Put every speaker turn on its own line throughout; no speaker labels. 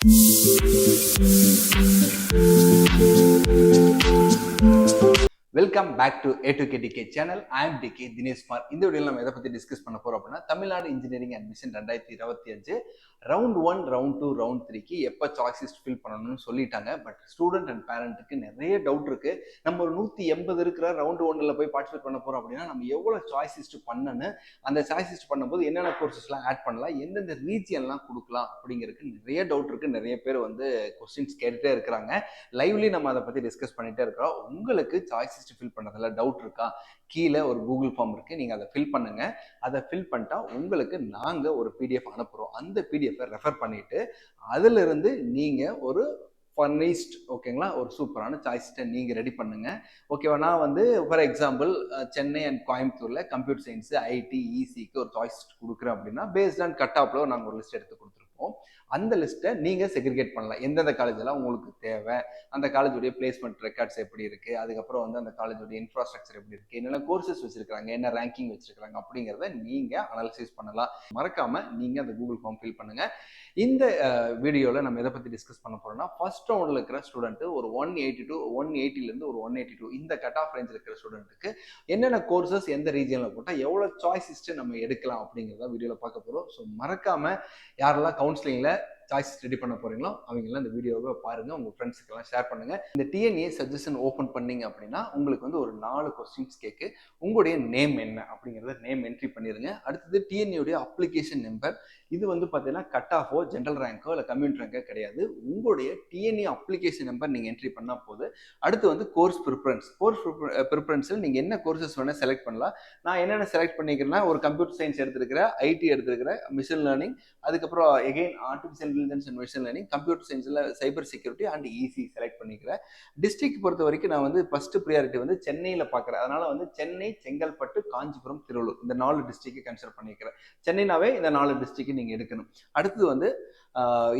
Thank you. Welcome back to A to K DK channel I am DK Dineshkumar இந்த வீடியோவில் நம்ம எதை பற்றி டிஸ்கஸ் பண்ண போகிறோம் அப்படின்னா தமிழ்நாடு இன்ஜினியரிங் அட்மிஷன் ரெண்டாயிரத்தி இருபத்தி அஞ்சு round one round two round த்ரீக்கு எப்போ சாய்ஸஸ் ஃபில் பண்ணணும்னு சொல்லிட்டாங்க. பட் ஸ்டூடெண்ட் அண்ட் பேரண்ட்டுக்கு நிறைய டவுட் இருக்கு. நம்ம ஒரு நூற்றி எண்பது இருக்கிற ரவுண்ட் ஒன்னில் போய் பார்ட்டிசிபேட் பண்ண போகிறோம் அப்படின்னா நம்ம எவ்வளோ சாய்ஸிஸ்ட் பண்ணணும் அந்த சாய்ஸிஸ்ட் பண்ணும்போது என்னென்ன கோர்சஸ்லாம் ஆட் பண்ணலாம் எந்தெந்த ரீஜியன்லாம் கொடுக்கலாம் அப்படிங்கிறதுக்கு நிறைய டவுட் இருக்கு. நிறைய பேர் வந்து கொஸ்டின்ஸ் கேட்டுகிட்டே இருக்கிறாங்க. லைவ்லி நம்ம அதை பற்றி டிஸ்கஸ் பண்ணிகிட்டே இருக்கிறோம். உங்களுக்கு சாய்ஸிஸ்ட் ஃபில் பண்ணதில் டவுட் இருக்கா? கீழே ஒரு கூகுள் ஃபார்ம் இருக்கு. நீங்கள் அதை ஃபில் பண்ணுங்க. அதை ஃபில் பண்ணிட்டா உங்களுக்கு நாங்கள் ஒரு பிடிஎஃப் அனுப்புகிறோம் அந்த பிடிஎஃபை ரெஃபர் பண்ணிட்டு அதிலிருந்து நீங்கள் ஒரு ஃபர்னிஸ்ட் ஓகேங்களா ஒரு சூப்பரான சாய்ஸ்ட்டை நீங்கள் ரெடி பண்ணுங்கள் ஓகேவா நான் வந்து ஃபார் எக்ஸாம்பிள் சென்னை அண்ட் கோயம்புத்தூரில் கம்ப்யூட்டர் சயின்ஸு ஐடி இசிக்கு ஒரு சாய்ஸ் கொடுக்குறேன் அப்படின்னா பேஸ்ட் ஆன் கட் ஆஃப்ல நாங்கள் ஒரு லிஸ்ட் எடுத்து இருக்கும். அந்த லிஸ்ட்டை நீங்கள் செக்ரிகேட் பண்ணலாம். எந்தெந்த காலேஜெல்லாம் உங்களுக்கு தேவை அந்த காலேஜுடைய பிளேஸ்மெண்ட் ரெக்கார்ட்ஸ் எப்படி இருக்குது அதுக்கப்புறம் வந்து அந்த காலேஜுடைய இன்ஃப்ராஸ்ட்ரக்சர் எப்படி இருக்குது என்னென்ன கோர்சஸ் வச்சிருக்காங்க என்ன ரேங்கிங் வச்சிருக்காங்க அப்படிங்கிறத நீங்கள் அனாலிசிஸ் பண்ணலாம். மறக்காமல் நீங்கள் அந்த கூகுள் ஃபார்ம் ஃபில் பண்ணுங்கள் இந்த வீடியோவில் நம்ம எதை பற்றி டிஸ்கஸ் பண்ண போகிறோம்னா ஃபர்ஸ்ட் ரவுண்டில் இருக்கிற ஸ்டூடெண்ட்டு ஒரு ஒன் எயிட்டி டூ ஒன் எயிட்டிலேருந்து ஒரு ஒன் எயிட்டி டூ இந்த கட் ஆஃப் ரேஞ்ச் இருக்கிற ஸ்டூடெண்ட்டுக்கு என்னென்ன கோர்சஸ் எந்த ரீஜனில் போட்டால் எவ்வளோ சாய்ஸிஸ்ட்டு நம்ம எடுக்கலாம் அப்படிங்கிறத வீடியோவில் பார்க்க போகிறோம் ஸோ மறக்காமல் யாரெல்லாம் கவுன்சிலிங்கில் சாய்ஸ் ரெடி பண்ண போறீங்களோ அவங்கெல்லாம் இந்த வீடியோவை பாருங்க உங்க ஃப்ரெண்ட்ஸுக்கெல்லாம் ஷேர் பண்ணுங்க. இந்த டிஎன்ஏ சஜஷன் ஓப்பன் பண்ணீங்க அப்படின்னா உங்களுக்கு வந்து ஒரு நாலு கொஸ்டின்ஸ் கேட்கு உங்களுடைய நேம் என்ன அப்படிங்கிறத நேம் என்ட்ரி பண்ணிருங்க. அடுத்தது டிஎன்ஏடைய அப்ளிகேஷன் நம்பர் இது வந்து பார்த்தீங்கன்னா கட் ஆஃபோ ஜென்ரல் ரேங்கோ இல்லை கம்யூனிட் ரேங்கோ கிடையாது. உங்களுடைய டிஎன்ஏ அப்ளிகேஷன் நம்பர் நீங்கள் என்ட்ரி பண்ணால் போது. அடுத்து வந்து கோர்ஸ் ப்ரிஃபரன்ஸ் கோர்ஸ் ப்ரிஃபரன்ஸில் நீங்கள் என்ன கோர்சஸ் வேணால் செலக்ட் பண்ணலாம். நான் என்னென்ன செலக்ட் பண்ணிக்கிறேன்னா ஒரு கம்ப்யூட்டர் சயின்ஸ் எடுத்துருக்கிறேன் ஐடி எடுத்துருக்கிறேன் மிஷின் லேர்னிங் அதுக்கப்புறம் again artificial intelligence and machine learning computer சயின்ஸில் cyber security and EC select பண்ணிக்கிறேன் டிஸ்ட்ரிக்ட் பொறுத்த வரைக்கும் நான் வந்து ஃபர்ஸ்ட் ப்ரியாரிட்டி வந்து சென்னையில் பார்க்குறேன் அதனால் வந்து சென்னை செங்கல்பட்டு காஞ்சிபுரம் திருவள்ளூர் இந்த நாலு டிஸ்ட்ரிக்ட் கன்சிடர் பண்ணிக்கிறேன். சென்னைனாவே இந்த நாலு டிஸ்ட்ரிக்ட் நீங்கள் எடுக்கணும். அடுத்தது வந்து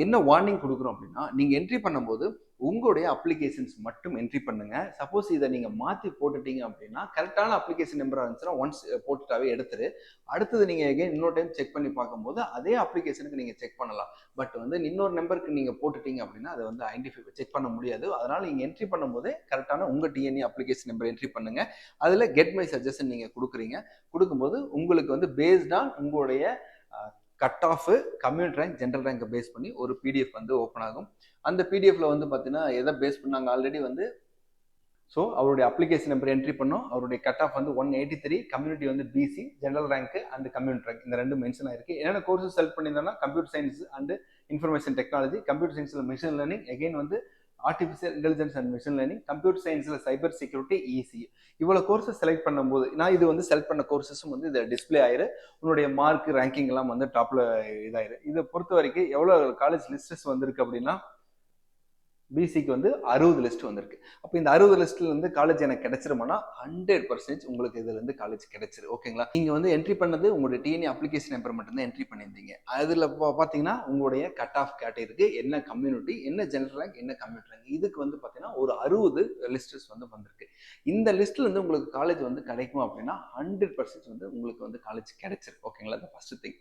என்ன வார்னிங் கொடுக்குறோம் அப்படின்னா நீங்கள் என்ட்ரி பண்ணும்போது உங்களுடைய அப்ளிகேஷன்ஸ் மட்டும் என்ட்ரி பண்ணுங்க. சப்போஸ் இதை நீங்கள் மாற்றி போட்டுட்டீங்க அப்படின்னா கரெக்டான அப்ளிகேஷன் நம்பராக இருந்துச்சுன்னா ஒன்ஸ் போட்டுட்டாவே எடுத்துரு. அடுத்தது நீங்கள் எகைன் இன்னொரு டைம் செக் பண்ணி பார்க்கும்போது அதே அப்ளிகேஷனுக்கு நீங்கள் செக் பண்ணலாம். பட் வந்து இன்னொரு நம்பருக்கு நீங்கள் போட்டுட்டீங்க அப்படின்னா அதை வந்து ஐடென்டிஃபை செக் பண்ண முடியாது. அதனால் நீங்கள் என்ட்ரி பண்ணும்போது கரெக்டான உங்கள் டிஎன்ஏ அப்ளிகேஷன் நம்பர் என்ட்ரி பண்ணுங்க. அதில் கெட் மை சஜஷன் நீங்கள் கொடுக்குறீங்க. கொடுக்கும்போது உங்களுக்கு வந்து பேஸ்ட் ஆன் உங்களுடைய cut off community rank general ரேங்கை base பண்ணி ஒரு பிடிஎஃப் வந்து ஓப்பன் ஆகும். அந்த பிடிஎஃப்ல வந்து பார்த்தீங்கன்னா எதை பேஸ் பண்ணாங்க? ஆல்ரெடி வந்து ஸோ அவருடைய அப்ளிகேஷன் நம்பர் என்ட்ரி பண்ணோம். அவருடைய கட் ஆஃப் வந்து ஒன் எயிட்டி த்ரீ கம்யூனிட்டி வந்து BC general rank and community rank இந்த ரெண்டு மென்ஷன் ஆயிருக்கு. என்னென்ன courses select பண்ணியிருந்தோம்னா computer science and information technology computer சயின்ஸில் மிஷின் லேர்னிங் எகைன் வந்து artificial intelligence and machine learning computer சயின்ஸில் சைபர் செக்யூரிட்டி ஈஸி இவ்வளோ courses select பண்ணும்போது நான் இது வந்து செலக்ட் பண்ண கோர்சஸும் வந்து இதை டிஸ்பிளே ஆயிரு. உன்னுடைய மார்க் ரேங்கிங் எல்லாம் வந்து டாப்ல இதாயிரு. இதை பொறுத்த வரைக்கும் எவ்வளோ காலேஜ் லிஸ்டஸ் வந்திருக்கு அப்படின்னா பிசிக்கு வந்து அறுபது லிஸ்ட் வந்திருக்கு. அப்போ இந்த அறுபது லிஸ்ட்ல இருந்து காலேஜ் எனக்கு கிடைச்சிருமானா ஹண்ட்ரட் பர்சன்டேஜ் உங்களுக்கு இதுல இருந்து காலேஜ் கிடைச்சிரு ஓகேங்களா நீங்க வந்து என்ட்ரி பண்ணது உங்களுடைய டிஎன்ஏ அப்ளிகேஷன் நம்பர் மட்டும்தான் என்ட்ரி பண்ணியிருந்தீங்க. அதுல பாத்தீங்கன்னா உங்களுடைய கட் ஆஃப் கேட்டகரிக்கு என்ன கம்யூனிட்டி என்ன ஜென்ரல் ரேங்க் என்ன கம்யூனிட்டி ரேங்க் இதுக்கு வந்து பாத்தீங்கன்னா ஒரு அறுபது லிஸ்ட்ஸ் வந்து வந்திருக்கு. இந்த லிஸ்ட்ல இருந்து உங்களுக்கு காலேஜ் வந்து கிடைக்கும் அப்படின்னா ஹண்ட்ரட் பர்சன்ட் வந்து உங்களுக்கு வந்து காலேஜ் கிடைச்சிரு ஓகேங்களா இந்த ஃபர்ஸ்ட் திங்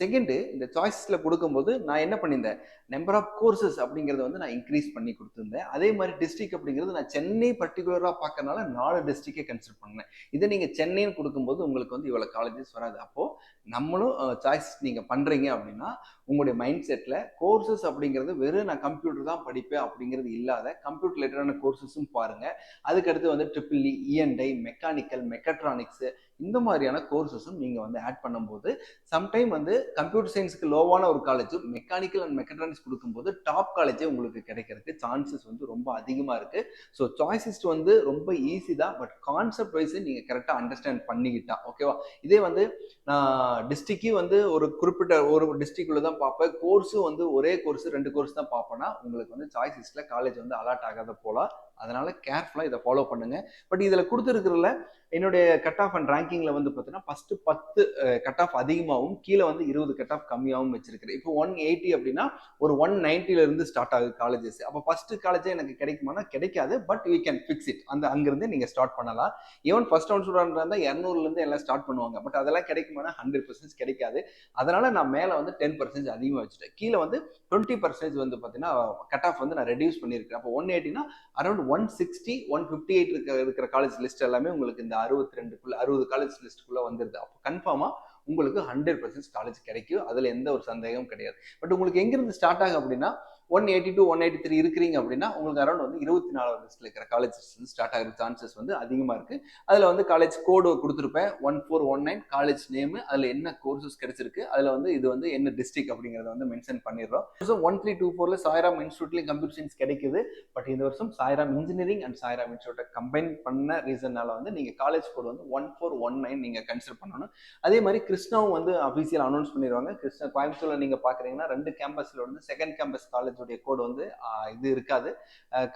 செகண்டு இந்த சாய்ஸில் கொடுக்கும்போது நான் என்ன பண்ணியிருந்தேன்? நம்பர் ஆஃப் கோர்சஸ் அப்படிங்கிறத வந்து நான் இன்க்ரீஸ் பண்ணி கொடுத்துருந்தேன். அதே மாதிரி டிஸ்ட்ரிக் அப்படிங்கிறது நான் சென்னை பர்டிகுலராக பார்க்கறனால நாலு டிஸ்ட்ரிக்டே கன்சிடர் பண்ணேன். இதை நீங்கள் சென்னைன்னு கொடுக்கும்போது உங்களுக்கு வந்து இவ்வளோ காலேஜஸ் வராது. அப்போது நம்மளும் சாய்ஸ் நீங்கள் பண்ணுறீங்க அப்படின்னா உங்களுடைய மைண்ட் செட்டில் கோர்சஸ் அப்படிங்கிறது வெறும் நான் கம்ப்யூட்டர் தான் படிப்பேன் அப்படிங்கிறது இல்லாத கம்ப்யூட்டர் ரிலேட்டடான கோர்சஸும் பாருங்கள் அதுக்கடுத்து வந்து triple E E and I mechanical mechatronics இந்த மாதிரியான கோர்சஸும் நீங்கள் வந்து ஆட் பண்ணும்போது சம்டைம் வந்து கம்ப்யூட்டர் சயின்ஸுக்கு லோவான ஒரு காலேஜும் மெக்கானிக்கல் அண்ட் மெக்கட்ரானிக்ஸ் கொடுக்கும்போது டாப் காலேஜே உங்களுக்கு கிடைக்கிறதுக்கு சான்சஸ் வந்து ரொம்ப அதிகமாக இருக்குது ஸோ சாய்ஸிஸ்ட் வந்து ரொம்ப ஈஸி தான் பட் கான்செப்ட் வைஸ் நீங்கள் கரெக்டாக அண்டர்ஸ்டாண்ட் பண்ணிக்கிட்டா ஓகேவா இதே வந்து நான் டிஸ்ட்ரிக்கு வந்து ஒரு குறிப்பிட்ட ஒரு டிஸ்ட்ரிக்டில் தான் பார்ப்பேன். கோர்ஸும் வந்து ஒரே கோர்ஸ் ரெண்டு கோர்ஸ் தான் பார்ப்பேன்னா உங்களுக்கு வந்து சாய்ஸஸில் காலேஜ் வந்து அலாட் ஆகாத போகலாம் அதனால கேர்ஃபுல்லாக இதை ஃபாலோ பண்ணுங்க. பட் இதில் கொடுத்துருக்கிறதுல என்னுடைய கட் ஆஃப் அண்ட் ரேங்கிங்கில் வந்து பார்த்தீங்கன்னா ஃபஸ்ட்டு பத்து கட் ஆஃப் அதிகமாகவும் கீழே வந்து இருபது கட் ஆஃப் கம்மியாகவும் வச்சிருக்கிறேன். இப்போ ஒன் எயிட்டி அப்படின்னா ஒரு ஒன் நைன்ட்டிலேருந்து ஸ்டார்ட் ஆகுது காலேஜஸ் அப்போ ஃபஸ்ட்டு காலேஜே எனக்கு கிடைக்குமானா கிடைக்காது. But we can fix it அந்த அங்கேருந்து நீங்கள் ஸ்டார்ட் பண்ணலாம். ஈவன் ஃபஸ்ட் ரவுண்ட் ஸ்டூடெண்ட் இருந்தால் இரநூறுலேருந்து எல்லாம் ஸ்டார்ட் பண்ணுவாங்க. பட் அதெல்லாம் கிடைக்குமானா ஹண்ட்ரட் பர்சன்ட் கிடைக்காது. அதனால் நான் மேலே வந்து டென் பர்சன்ட் அதிகமாக வச்சுட்டேன். கீழே வந்து டுவெண்ட்டி பர்சன்டேஜ் வந்து பார்த்தீங்கன்னா கட் ஆஃப் வந்து நான் ரெடியூஸ் பண்ணியிருக்கேன் அப்போ one எயிட்டினா around one sixty one fifty eight இருக்க இருக்கிற காலேஜ் லிஸ்ட் எல்லாமே உங்களுக்கு இந்த அறுபத்தி ரெண்டுக்குள்ள அறுபது காலேஜ் லிஸ்ட்டுக்குள்ள வந்துருது. அப்போ கன்ஃபார்மா உங்களுக்கு ஹண்ட்ரட் பர்சன்ட் காலேஜ் கிடைக்கும். அதுல எந்த ஒரு சந்தேகமும் கிடையாது. பட் உங்களுக்கு எங்கிருந்து ஸ்டார்ட் ஆகும் அப்படின்னா one eighty two one eighty three இருக்கிறீங்க அப்படின்னா உங்களுக்கு அரௌண்ட் வந்து இருபத்தி நாலாவது லிஸ்ட்ல இருக்கிற காலேஜஸ் வந்து ஸ்டார்ட் ஆகிற சான்சஸ் வந்து அதிகமாக இருக்கு. அதில் வந்து காலேஜ் கோடு கொடுத்துருப்பேன். One four one nine college name அதில் என்ன கோர்சஸ் கிடைச்சிருக்கு அதில் வந்து இது வந்து என்ன டிஸ்ட்ரிக்ட் அப்படிங்கிறத வந்து மென்ஷன் பண்ணிடுறோம். ஒன் த்ரீ டூ ஃபோர்ல சாய்ராம் இன்ஸ்டியூட்லேயும் கம்ப்யூட்டர் சயின்ஸ் கிடைக்குது. பட் இந்த வருஷம் சாய்ராம் இன்ஜினியரிங் அண்ட் சாய்ராம் இன்ஸ்டியூட்டை கம்பைன் பண்ண ரீசன்னால வந்து நீங்கள் காலேஜ் கோடு வந்து ஒன் ஃபோர் ஒன் நைன் நீங்கள் கன்சிடர் பண்ணணும். அதே மாதிரி கிருஷ்ணாவும் வந்து அஃபீஷியல் அனௌன்ஸ் பண்ணிடுவாங்க. கிருஷ்ணா கோயம்புத்தூரில் நீங்கள் பார்க்குறீங்கன்னா ரெண்டு கேம்பஸில் வந்து செகண்ட் கேம்பஸ் காலேஜ் உடைய கோடு வந்து இது இருக்காது.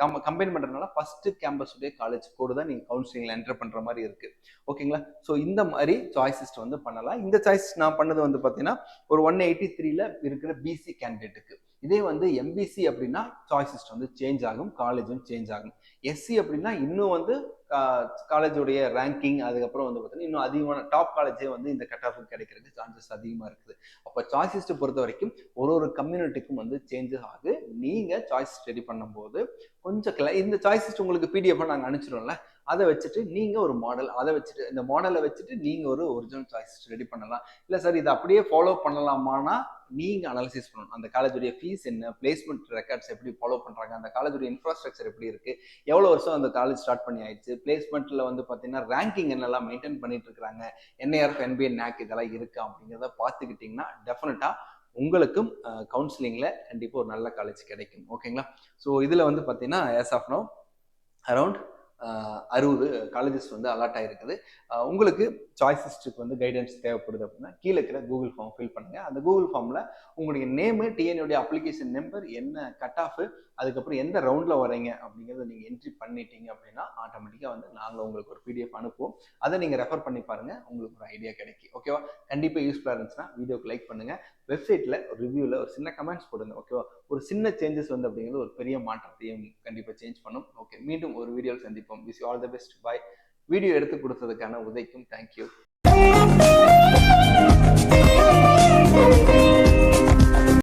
கம் கம்பைன் பண்றதுனால ஃபர்ஸ்ட் கேம்பஸ் உடைய காலேஜ் கோடு தான் நீங்கள் கவுன்சிலிங்ல என்டர் பண்ணுற மாதிரி இருக்கு. ஓகேங்களா ஸோ இந்த மாதிரி சாய்ஸஸ் வந்து பண்ணலாம். இந்த சாய்ஸ் நான் பண்ணது வந்து பார்த்தீங்கன்னா ஒரு ஒன் எயிட்டி த்ரீல இருக்கிற பிசி கேண்டிடேட்டுக்கு இதே வந்து எம்பிசி அப்படின்னா சாய்ஸஸ் வந்து சேஞ்ச் ஆகும் காலேஜும் சேஞ்ச் ஆகும். எஸ்சி அப்படின்னா இன்னும் வந்து காலேஜோடைய ரேங்கிங் அதுக்கப்புறம் வந்து பார்த்தீங்கன்னா இன்னும் அதிகமான டாப் காலேஜே வந்து இந்த கட் ஆஃப் கிடைக்கிறதுக்கு சான்சஸ் அதிகமாக இருக்குது. அப்போ சாய்ஸிஸ்ட்டு பொறுத்த வரைக்கும் ஒரு ஒரு கம்யூனிட்டிக்கும் வந்து சேஞ்சஸ் ஆகுது நீங்கள் சாய்ஸ் ரெடி பண்ணும்போது கொஞ்சம் கிள இந்த சாய்ஸிஸ்ட் உங்களுக்கு பிடிஎஃபாக நாங்கள் அனுப்பிச்சிடும்ல அதை வச்சுட்டு நீங்கள் ஒரு மாடல் அதை வச்சுட்டு இந்த மாடலை வச்சுட்டு நீங்கள் ஒரு ஒரிஜினல் சாய்ஸ் ரெடி பண்ணலாம். இல்லை சார் இதை அப்படியே ஃபாலோ பண்ணலாமான்னா நீங்கள் அனாலிசிஸ் பண்ணணும். அந்த காலேஜுடைய ஃபீஸ் என்ன பிளேஸ்மெண்ட் ரெக்கார்ட்ஸ் எப்படி ஃபாலோ பண்ணுறாங்க அந்த காலேஜுடைய இன்ஃப்ராஸ்ட்ரக்சர் எப்படி இருக்கு எவ்வளோ வருஷம் அந்த காலேஜ் ஸ்டார்ட் பண்ணி ஆயிடுச்சு பிளேஸ்மெண்ட்டில் வந்து பார்த்தீங்கன்னா ரேங்கிங் என்னெல்லாம் மெயின்டைன் பண்ணிட்டு இருக்காங்க என்ஐஆர்எஃப் என்பிஎன் நேக் இதெல்லாம் இருக்கா அப்படிங்கிறத பார்த்துக்கிட்டிங்கன்னா டெஃபினட்டாக உங்களுக்கும் கவுன்சிலிங்கில் கண்டிப்பாக ஒரு நல்ல காலேஜ் கிடைக்கும். ஓகேங்களா ஸோ இதில் வந்து பார்த்தீங்கன்னா ஏஸ் ஆஃப் நோ அரௌண்ட் அறுபது காலேஜஸ் வந்து அலாட் ஆகிருக்குது உங்களுக்கு சாய்ஸிஸ்டுக்கு வந்து கைடன்ஸ் தேவைப்படுது அப்படின்னா கீழே இருக்கிற கூகுள் ஃபார்ம் ஃபில் பண்ணுங்கள் அந்த கூகுள் ஃபார்மில் உங்களுடைய நேமு டிஎன்னுடைய அப்ளிகேஷன் நம்பர் என்ன கட் ஆஃப் அதுக்கப்புறம் எந்த ரவுண்டில் வரீங்க அப்படிங்கிறத நீங்கள் என்ட்ரி பண்ணிட்டீங்க அப்படின்னா ஆட்டோமேட்டிக்காக வந்து நாங்கள் உங்களுக்கு ஒரு பிடிஎஃப் அனுப்புவோம். அதை நீங்கள் ரெஃபர் பண்ணி பாருங்கள் உங்களுக்கு ஒரு ஐடியா கிடைக்கும். ஓகேவா கண்டிப்பாக யூஸ்ஃபுல்லாக இருந்துச்சுன்னா வீடியோக்கு லைக் பண்ணுங்கள் வெப்சைட்டில் ரிவ்யூவில் ஒரு சின்ன கமெண்ட்ஸ் போடுங்க ஓகேவா ஒரு சின்ன சேஞ்சஸ் வந்து அப்படிங்கிறது ஒரு பெரிய மாற்றத்தையும் கண்டிப்பாக சேஞ்ச் பண்ணும். ஓகே மீண்டும் ஒரு வீடியோவில் சந்திப்போம். With all the best bye video எடுத்து கொடுத்ததுக்கான உதைக்கும். தேங்க்யூ